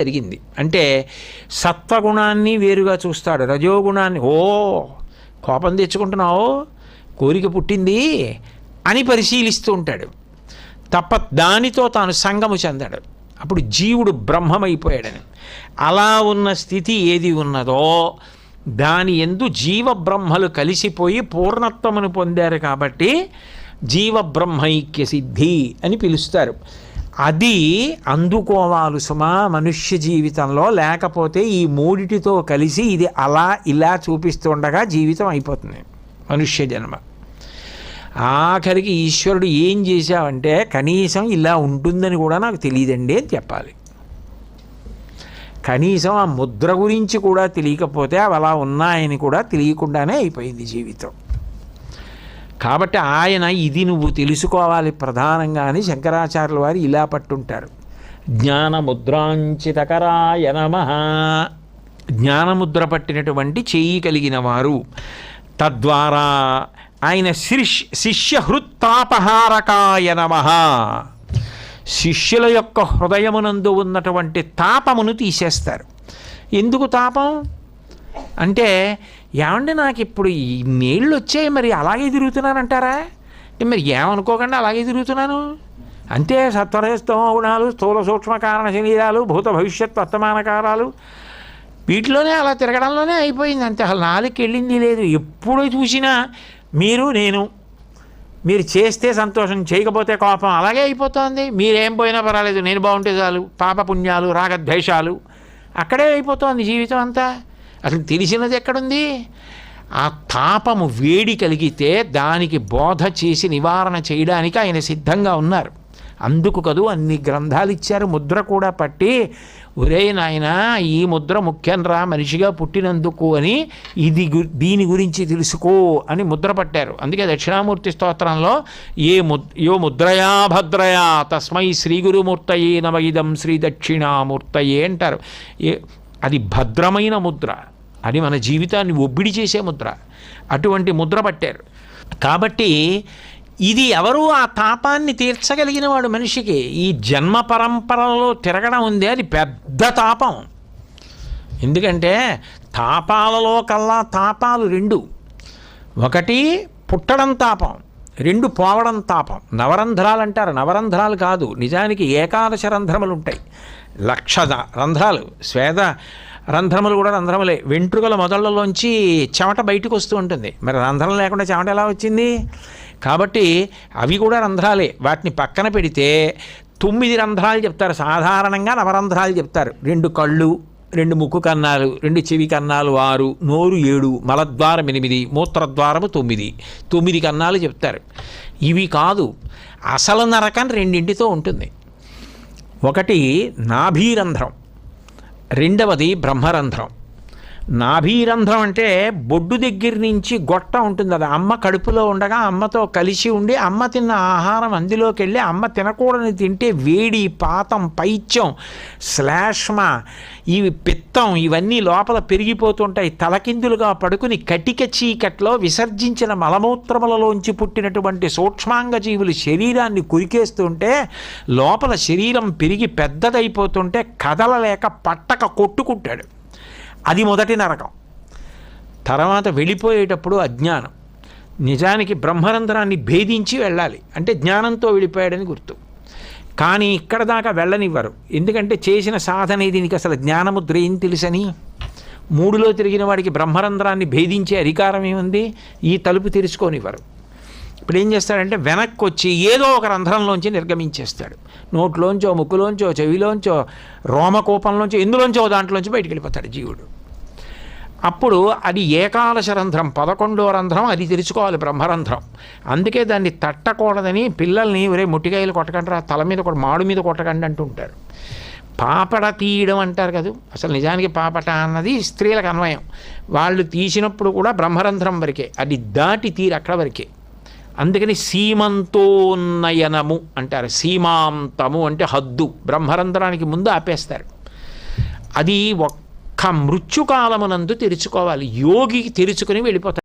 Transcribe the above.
జరిగింది అంటే సత్వగుణాన్ని వేరుగా చూస్తాడు రజోగుణాన్ని. ఓ కోపం తెచ్చుకుంటున్నావు కోరిక పుట్టింది అని పరిశీలిస్తూ ఉంటాడు. తప్ప దానితో తాను సంగము చెందాడు. అప్పుడు జీవుడు బ్రహ్మమైపోయాడని. అలా ఉన్న స్థితి ఏది ఉన్నదో దాని ఎందు జీవ బ్రహ్మలు కలిసిపోయి పూర్ణత్వమును పొందారు కాబట్టి జీవ బ్రహ్మైక్య సిద్ధి అని పిలుస్తారు. అది అందుకోవాలి సుమా మనుష్య జీవితంలో. లేకపోతే ఈ మూడిటితో కలిసి ఇది అలా ఇలా చూపిస్తుండగా జీవితం అయిపోతుంది మనుష్య జన్మ. ఆఖరికి ఈశ్వరుడు ఏం చేశావంటే కనీసం ఇలా ఉంటుందని కూడా నాకు తెలియదండి అని చెప్పాలి. కనీసం ఆ ముద్ర గురించి కూడా తెలియకపోతే అవి అలా ఉన్నాయని కూడా తెలియకుండానే అయిపోయింది జీవితం. కాబట్టి ఆయన ఇది నువ్వు తెలుసుకోవాలి ప్రధానంగా అని శంకరాచార్యుల వారు ఇలా పట్టుంటారు. జ్ఞానముద్రాంచితకరాయ నమ. జ్ఞానముద్ర పట్టినటువంటి చేయి కలిగిన వారు. తద్వారా ఆయన శిష్ శిష్యహృత్తాపహారకాయ నమ. శిష్యుల యొక్క హృదయమునందు ఉన్నటువంటి తాపమును తీసేస్తారు. ఎందుకు తాపం? అంటే ఏమండి నాకు ఇప్పుడు ఈ నీళ్ళు వచ్చాయి మరి అలాగే తిరుగుతున్నానంటారా? అంటే మరి ఏమనుకోకుండా అలాగే తిరుగుతున్నాను? అంతే సత్వరస్తమ గుణాలు స్థూల సూక్ష్మ కారణ శరీరాలు భూత భవిష్యత్ వర్తమాన కారాలు. వీటిలోనే అలా తిరగడంలోనే అయిపోయింది అంతే. అసలు నాలుగు వెళ్ళింది లేదు. ఎప్పుడు చూసినా మీరు నేను మీరు చేస్తే సంతోషం చేయకపోతే కోపం అలాగే అయిపోతుంది. మీరేం పోయినా పర్వాలేదు. నేను బాగుంటే చాలు. పాప పుణ్యాలు రాగద్వేషాలు అక్కడే అయిపోతుంది జీవితం అంతా. అసలు తెలిసినది ఎక్కడుంది? ఆ తాపము వేడి కలిగితే దానికి బోధ చేసి నివారణ చేయడానికి ఆయన సిద్ధంగా ఉన్నారు. అందుకు కదూ అన్ని గ్రంథాలు ఇచ్చారు. ముద్ర కూడా పట్టి ఒరే నాయన ఈ ముద్ర ముఖ్యం రా మనిషిగా పుట్టినందుకు అని ఇది గు- దీని గురించి తెలుసుకో అని ముద్ర పట్టారు. అందుకే దక్షిణామూర్తి స్తోత్రంలో ఏ ముద్ యో ముద్రయా భద్రయా తస్మై శ్రీ గురుమూర్తయే నమ ఇదం శ్రీ దక్షిణామూర్తయే అంటారు. ఏ అది భద్రమైన ముద్ర. అది మన జీవితాన్ని ఒబ్బిడి చేసే ముద్ర. అటువంటి ముద్ర పట్టారు. కాబట్టి ఇది ఎవరు ఆ తాపాన్ని తీర్చగలిగిన వాడు మనిషికి ఈ జన్మ పరంపరలో తిరగడం ఉంది. అది పెద్ద తాపం. ఎందుకంటే తాపాలలో కల్లా తాపాలు రెండు. ఒకటి పుట్టడం తాపం. రెండు పోవడం తాపం. నవరంధ్రాలు అంటారు నవరంధ్రాలు కాదు. నిజానికి ఏకాదశ రంధ్రములు ఉంటాయి లక్ష రంధ్రాలు. స్వేద రంధ్రములు కూడా రంధ్రములే. వెంట్రుకల మొదళ్ళలోంచి చెమట బయటకు వస్తూ ఉంటుంది. మరి రంధ్రం లేకుండా చెమట ఎలా వచ్చింది? కాబట్టి అవి కూడా రంధ్రాలే. వాటిని పక్కన పెడితే తొమ్మిది రంధ్రాలు చెప్తారు. సాధారణంగా నవరంధ్రాలు చెప్తారు. రెండు కళ్ళు రెండు ముక్కు కన్నాలు రెండు చెవి కన్నాలు ఆరు నోరు ఏడు మలద్వారం ఎనిమిది మూత్రద్వారము తొమ్మిది. తొమ్మిది కన్నాలు చెప్తారు. ఇవి కాదు అసలు నరకం రెండింటితో ఉంటుంది. ఒకటి నాభీరంధ్రం రెండవది బ్రహ్మరంధ్రం. నాభీరంధ్రం అంటే బొడ్డు దగ్గర నుంచి గొట్ట ఉంటుంది అది అమ్మ కడుపులో ఉండగా అమ్మతో కలిసి ఉండి అమ్మ తిన్న ఆహారం అందులోకి వెళ్ళి అమ్మ తినకూడని తింటే వేడి పాతం పైత్యం శ్లాష్మ ఇవి పిత్తం ఇవన్నీ లోపల పెరిగిపోతుంటాయి. తలకిందులుగా పడుకుని కటిక చీకట్లో విసర్జించిన మలమూత్రములలోంచి పుట్టినటువంటి సూక్ష్మాంగ జీవులు శరీరాన్ని కురికేస్తుంటే లోపల శరీరం పెరిగి పెద్దదైపోతుంటే కదలలేక పట్టక కొట్టుకుంటాడు. అది మొదటి నరకం. తర్వాత వెళ్ళిపోయేటప్పుడు అజ్ఞానం. నిజానికి బ్రహ్మరంధ్రాన్ని భేదించి వెళ్ళాలి. అంటే జ్ఞానంతో వెళ్ళిపోయాడని గుర్తు. కానీ ఇక్కడ దాకా వెళ్ళనివ్వరు. ఎందుకంటే చేసిన సాధన ఇది నీకు అసలు జ్ఞానముద్ర ఏం తెలుసని? మూడులో తిరిగిన వాడికి బ్రహ్మరంధ్రాన్ని భేదించే అధికారం ఏముంది ఈ తలుపు తెరుచుకోనివ్వరు. ఇప్పుడు ఏం చేస్తాడంటే వెనక్కి వచ్చి ఏదో ఒక రంధ్రంలోంచి నిర్గమించేస్తాడు. నోట్లోంచో ముక్కులోంచో చెవిలోంచో రోమకోపంలోంచో ఎందులోంచో దాంట్లోంచి బయటికి వెళ్ళిపోతాడు జీవుడు. అప్పుడు అది ఏకాదశ రంధ్రం పదకొండో రంధ్రం అది తెరుచుకోవాలి బ్రహ్మరంధ్రం. అందుకే దాన్ని తట్టకూడదని పిల్లల్ని ఒరే ముట్టికాయలు కొట్టకండి రా తల మీద కూడా మాడు మీద కొట్టకండి అంటుంటారు పాపడ తీయడం అంటారు కదా? అసలు నిజానికి పాపట అన్నది స్త్రీలకు అన్వయం. వాళ్ళు తీసినప్పుడు కూడా బ్రహ్మరంధ్రం వరకే అది దాటి తీరు అక్కడ వరకే. అందుకని సీమంతోన్నయనము అంటారు. సీమాంతము అంటే హద్దు. బ్రహ్మరంధ్రానికి ముందు ఆపేస్తారు. అది ఒక్క మృత్యుకాలమునందు తెరుచుకోవాలి. యోగికి తెరుచుకుని వెళ్ళిపోతారు